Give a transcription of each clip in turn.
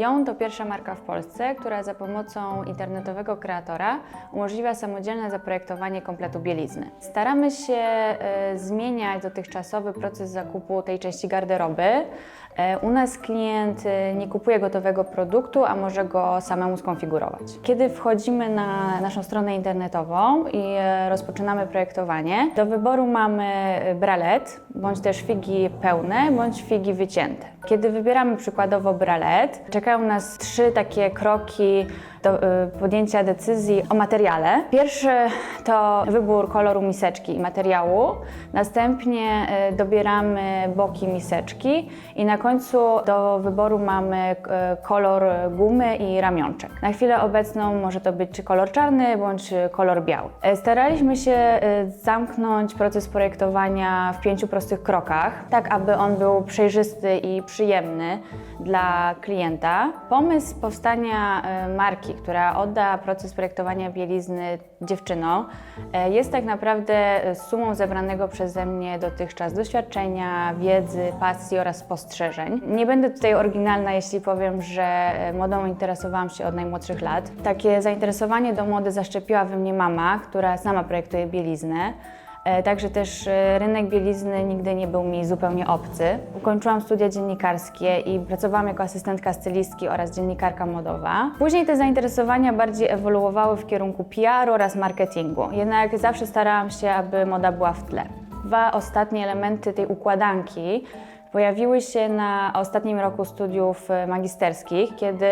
Ją to pierwsza marka w Polsce, która za pomocą internetowego kreatora umożliwia samodzielne zaprojektowanie kompletu bielizny. Staramy się e, zmieniać dotychczasowy proces zakupu tej części garderoby. E, U nas klient e, nie kupuje gotowego produktu, a może go samemu skonfigurować. Kiedy wchodzimy na naszą stronę internetową i e, rozpoczynamy projektowanie, do wyboru mamy bralet, bądź też figi pełne, bądź figi wycięte. Kiedy wybieramy przykładowo bralet, czekają nas trzy takie kroki do y, podjęcia decyzji o materiale. Pierwszy to wybór koloru miseczki i materiału, następnie y, dobieramy boki miseczki i na końcu do wyboru mamy y, kolor gumy i ramionczek. Na chwilę obecną może to być czy kolor czarny bądź kolor biały. Staraliśmy się zamknąć proces projektowania w pięciu prostych krokach, tak aby on był przejrzysty i przyjemny dla klienta. Pomysł powstania y, która odda proces projektowania bielizny dziewczynom, e, jest tak naprawdę sumą zebranego przeze mnie dotychczas doświadczenia, wiedzy, pasji oraz spostrzeżeń. Nie będę tutaj oryginalna, jeśli powiem, że e, modą interesowałam się od najmłodszych lat. Takie zainteresowanie do mody zaszczepiła we mnie mama, która sama projektuje bieliznę. E, Także też e, rynek bielizny nigdy nie był mi zupełnie obcy. Ukończyłam studia dziennikarskie i pracowałam jako asystentka stylistki oraz dziennikarka modowa. Później te zainteresowania bardziej ewoluowały w kierunku PR oraz marketingu. Jednak zawsze starałam się, aby moda była w tle. Dwa ostatnie elementy tej układanki pojawiły się na ostatnim roku studiów e, magisterskich, kiedy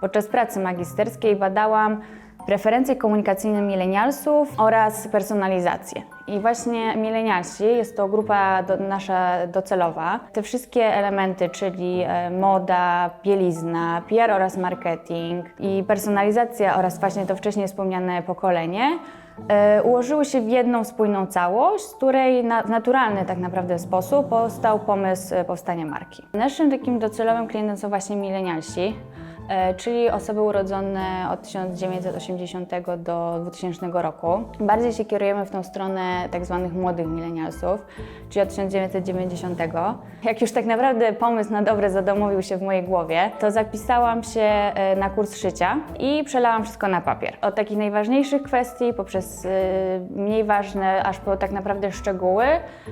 podczas pracy magisterskiej badałam preferencje komunikacyjne milenialsów oraz personalizację. I właśnie milenialsi jest to grupa do, nasza docelowa. Te wszystkie elementy, czyli e, moda, bielizna, PR oraz marketing i personalizacja oraz właśnie to wcześniej wspomniane pokolenie e, ułożyły się w jedną spójną całość, z której w naturalny tak naprawdę sposób powstał pomysł e, powstania marki. Naszym takim docelowym klientem są właśnie milenialsi, czyli osoby urodzone od 1980 do 2000 roku. Bardziej się kierujemy w tą stronę tak zwanych młodych milenialsów, czyli od 1990. Jak już tak naprawdę pomysł na dobre zadomowił się w mojej głowie, to zapisałam się e, na kurs szycia i przelałam wszystko na papier. Od takich najważniejszych kwestii, poprzez e, mniej ważne, aż po tak naprawdę szczegóły,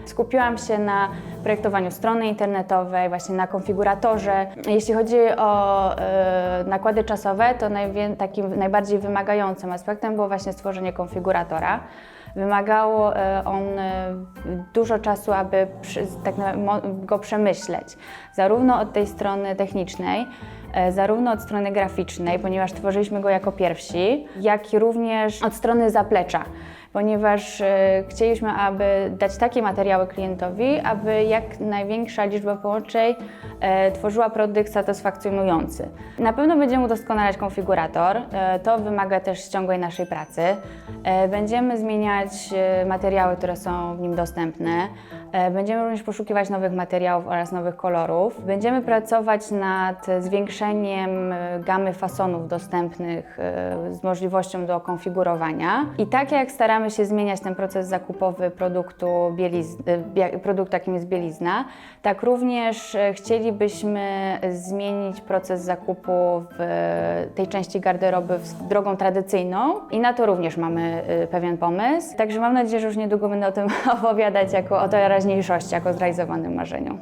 skupiłam się na projektowaniu strony internetowej, właśnie na konfiguratorze. Jeśli chodzi o e, nakłady czasowe, to najwię- takim najbardziej wymagającym aspektem było właśnie stworzenie konfiguratora. Wymagało e, on e, dużo czasu, aby tak go przemyśleć, zarówno od tej strony technicznej, e, zarówno od strony graficznej, ponieważ tworzyliśmy go jako pierwsi, jak i również od strony zaplecza, ponieważ e, chcieliśmy, aby dać takie materiały klientowi, aby jak największa liczba połączeń e, tworzyła produkt satysfakcjonujący. Na pewno będziemy udoskonalać konfigurator, e, to wymaga też ciągłej naszej pracy. Będziemy zmieniać materiały, które są w nim dostępne. Będziemy również poszukiwać nowych materiałów oraz nowych kolorów. Będziemy pracować nad zwiększeniem gamy fasonów dostępnych z możliwością do konfigurowania. I tak jak staramy się zmieniać ten proces zakupowy produktu, bia- produktu jakim jest bielizna, tak również e, chcielibyśmy zmienić proces zakupu w tej części garderoby drogą tradycyjną i na to również mamy e, pewien pomysł. Także mam nadzieję, że już niedługo będę o tym opowiadać jako o teraźniejszości, jako zrealizowanym marzeniu.